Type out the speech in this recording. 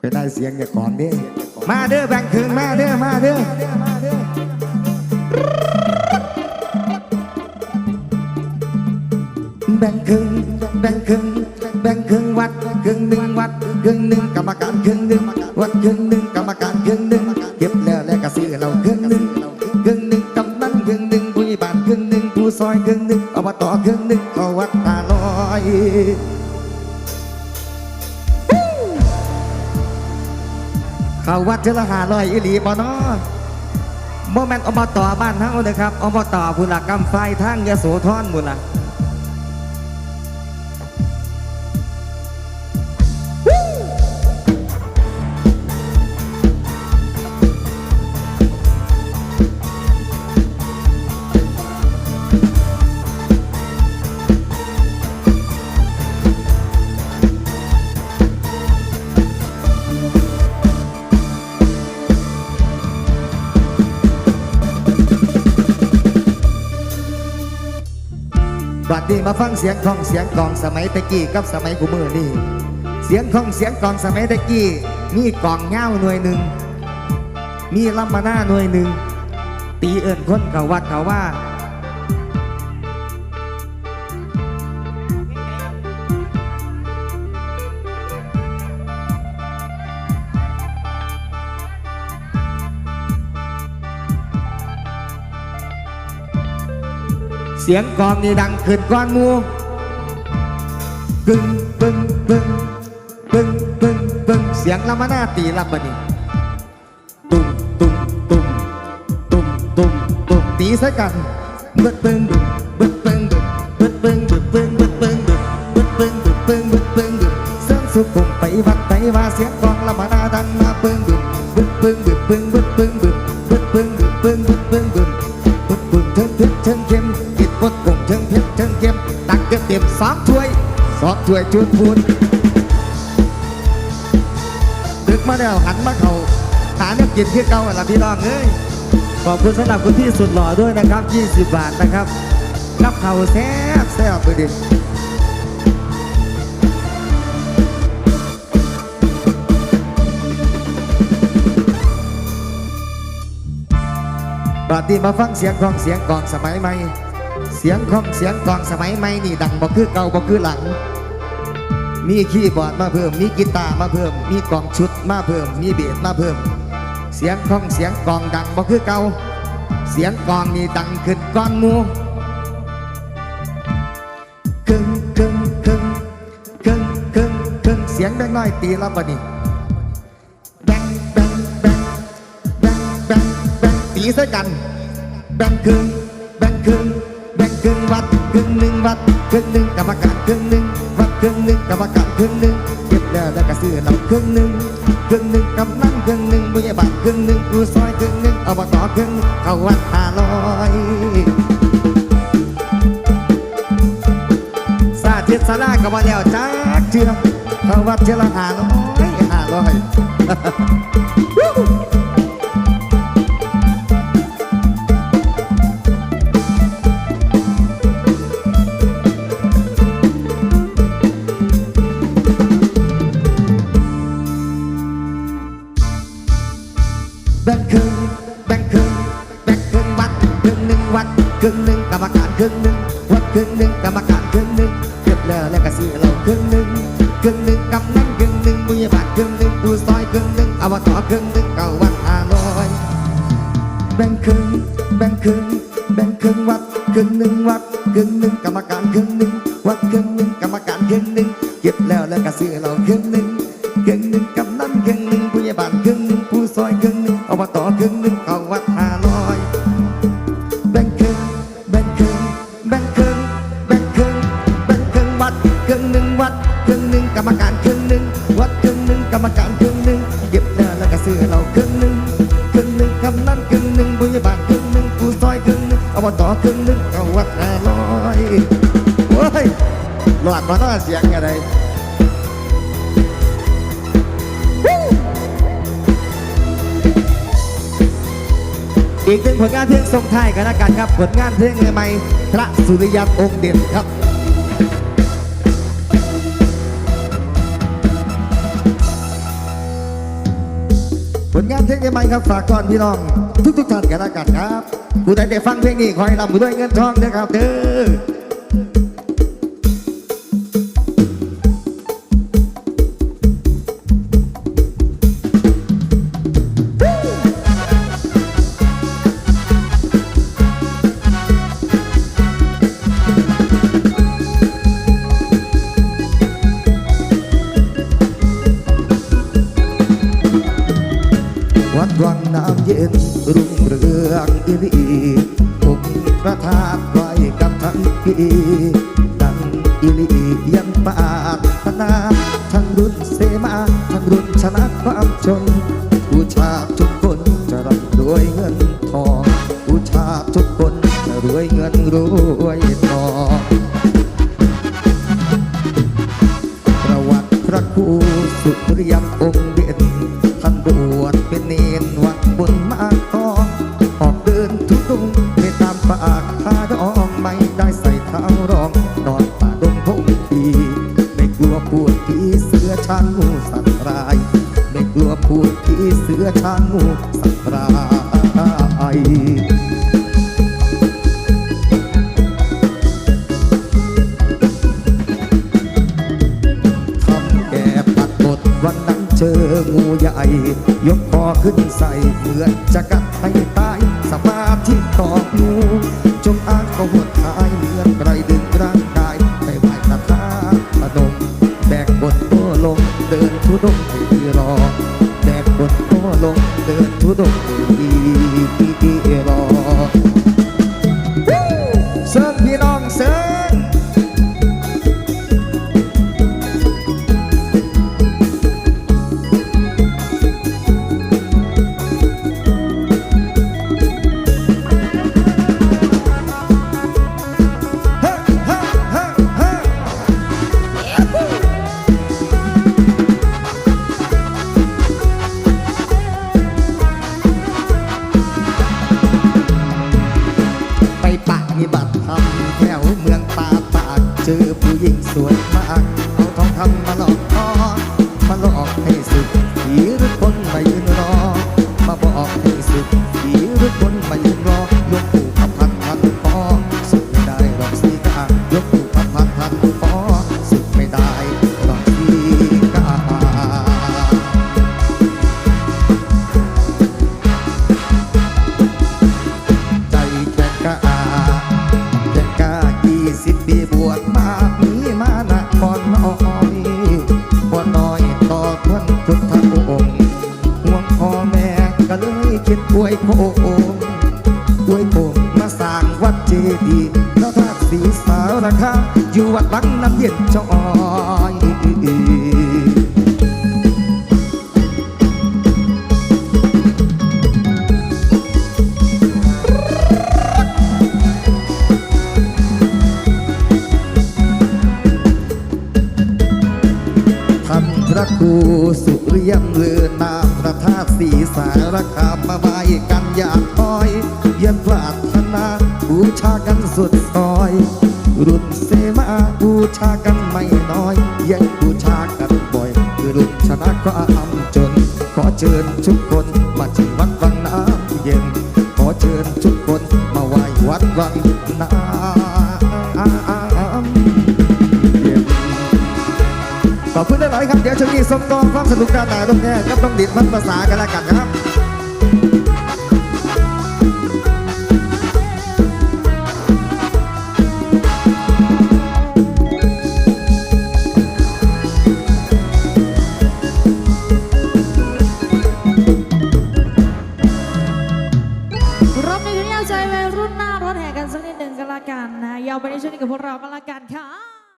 คอยได้เสียงจากของเด้มาเด้อแบ่งครึ่งมาเด้อมาเด้อแบ่งครึ่งแบ่งครึ่งแบ่งครึ่งวัดครึ่งหนึ่งวัดครึ่งหนึ่งกรรมการครึ่งหนึ่งวัดครึ่งหนึ่งกรรมการครึ่งหนึ่งเก็บแล้วแล้วก็ซื้อเราครึ่งหนึ่งครึ่งหนึ่งกำนันครึ่งหนึ่งผู้ใหญ่บ้านครึ่งหนึ่งผู้ซอยครึ่งหนึ่งอบตครึ่งหนึ่งเอาวัดตาลอย เขาวัดเจรหาลอยอิหลีบ่เนอโมแมนอบตบ้านเฮาเด้อครับอบตบุญละกำไฟทางยโสธรบุญละ นี้มาฟังเสียงของเสียงกองสมัยตะกี้กับสมัยกูมือนี่เสียงของเสียงกองสมัยตะกี้มีกองเงาหน่วยหนึ่งมีลำมาหน้าหน่วยหนึ่งตีเอิญคนเขาวัดเขาว่า สียงกลองนี่ดังขึ้นก้อนหมูกึ่งปึ้งปึ้งปึ้งปึ้งปึ้งเสียงลำมาหน้าตีลำบันนี่ตุ้มตุ้มตุ้มตุ้มตุ้มตุ้มตีใส่กันเบิดปึ้งดุเบิดปึ้งดุเบิดปึ้งดุปึ้งเบิดปึ้งดุเบิดปึ้งดุปึ้งเบิดปึ้งดุเสียงสุขุมไปวัดไปว่าเสียงกลองลำมาหน้าดังมาปึ้งดุเบิดปึ้งดุปึ้งเบิด สองถ้วยจุดบุญดึกมาแล้วหันมาเขาหาเนื้อกินคือเก่าอะล่ะพี่น้องเอ้ยขอบคุณสำหรับคุณที่สุดหล่อด้วยนะครับ 20 บาทนะครับรับเขาแซ่บแซ่บไปดิปฏิมาฟังเสียงของเสียงกลองสมัยใหม่ เสียงของเสียงกลองสมัยใหม่นี่ดังบ่คือเก่าบ่คือหลัง มีคีย์บอร์ดมาเพิ่ม มีกีตาร์มาเพิ่ม มีกลองชุดมาเพิ่ม มีเบสมาเพิ่ม เสียงของเสียงกลองดังบ่คือเก่าเสียงกลองนี่ดังขึ้นก้อนมูกึ่งกึ่งกึ่งกึ่งกึ่งกึ่งเสียงแบงน้อยตีแล้วบ่นี่แบงแบงแบงแบงแบงแบงตีใส่กัน แบงครึ่งแบงครึ่งแบงครึ่งวัดครึ่งหนึ่งวัด ครึ่งหนึ่งกรรมการครึ่งหนึ่งวัดครึ่งหนึ่งกรรมการครึ่งหนึ่งเก็บแล้วแล้วก็ซื้อเราครึ่งหนึ่งครึ่งหนึ่งกำนันครึ่งหนึ่งบุญบาลครึ่งหนึ่งกูซอยครึ่งหนึ่งอบตครึ่งนึงเข้าวัดห้าร้อยสาธิตสารากับว่าแล้วจักเชื่อเข้าวัดเจริญห้าร้อยห้าร้อย รึ่งหนึ่งวัดครึ่งหนึ่งกรรมการครึ่งหนึ่งวัดครึ่งหนึ่งกรรมการครึ่งหนึ่งเก็บแล้วแล้วก็ซื้อเราครึ่งหนึ่งครึ่งหนึ่งกำนันครึ่งหนึ่งบุญบาทครึ่งหนึ่งผู้ซอยครึ่งหนึ่งอบตครึ่งหนึ่งเก่าวัดห้าร้อยแบ่งครึ่งแบ่งครึ่งแบ่งครึ่งวัดครึ่งหนึ่งวัดครึ่งหนึ่งกรรมการครึ่งหนึ่งวัดครึ่งหนึ่งกรรมการครึ่งหนึ่งเก็บแล้วแล้วก็ซื้อเราครึ่งหนึ่งครึ่งหนึ่งกำนันครึ่งหนึ่งผู้ใหญ่บ้านครึ่งหนึ่งผู้ซอยครึ่งหนึ่งอบตครึ่งหนึ่ง มาน้าเสียงอะไรอีกหนึ่งผลงานเพลงส่งไทยกันละกันครับ ผลงานเพลงใหม่พระสุริยันองค์เด่นครับอลงานเพลงใหม่ครับฝากก่อนพี่น้อง ทุกๆท่านกันแล้วกันครับผู้ใดได้ฟังเพลงนี้ขอให้ร่ำรวยเงินทองเด้อครับเด้อ ประธาตุไว้กับทั้งปีดังอิลียันปากพนาทั้งรุ่นเสมาทั้งรุ่นชนะความจนบูชาทุกคนจะร่ำรวยเงินทองบูชาทุกคนจะรวยเงินรวยทอง ไม่กลัวปวดผีเสือช้างงูสัตว์ร้ายไม่กลัวปวดผีเสือช้างงูสัตว์ร้ายทำแก่ปัดบทวันนั้นเจองูใหญ่ ยกคอขึ้นใส่เหมือนจะกัดให้ตายสมาธิต่องูจงอ้าง ลงเดินทุดงค์ ฏิบัติธรรมแถวเมืองป่าตากเจอผู้หญิงสวยมาก เอาทองคำมาหลอก ดอวยโคงอวยโคมมาสร้างวัดเจดีย์แล้วทาตุสีสาวราคาอยู่วัดบังน้ำเย็นจอ คามาไหวกันอย่างอ้อยเยันปรารถนาบูชากันสุดซอย รุ่นเสมาบูชากันไม่น้อยเยังบูชากันบ่อยคือรุ่นชนะก็อำจน ขอเชิญทุกคนมาที่วัดวังน้ำเย็น ขอเชิญทุกคนมาไหว้วัดวังน้ำเย็นขอบคุณหลายครับ เดี๋ยวช่วงนี้สมกองความสนุกด้านหน้าตรงนี้ก็ต้องดิดมันภาษากันแล้วกันนะครับ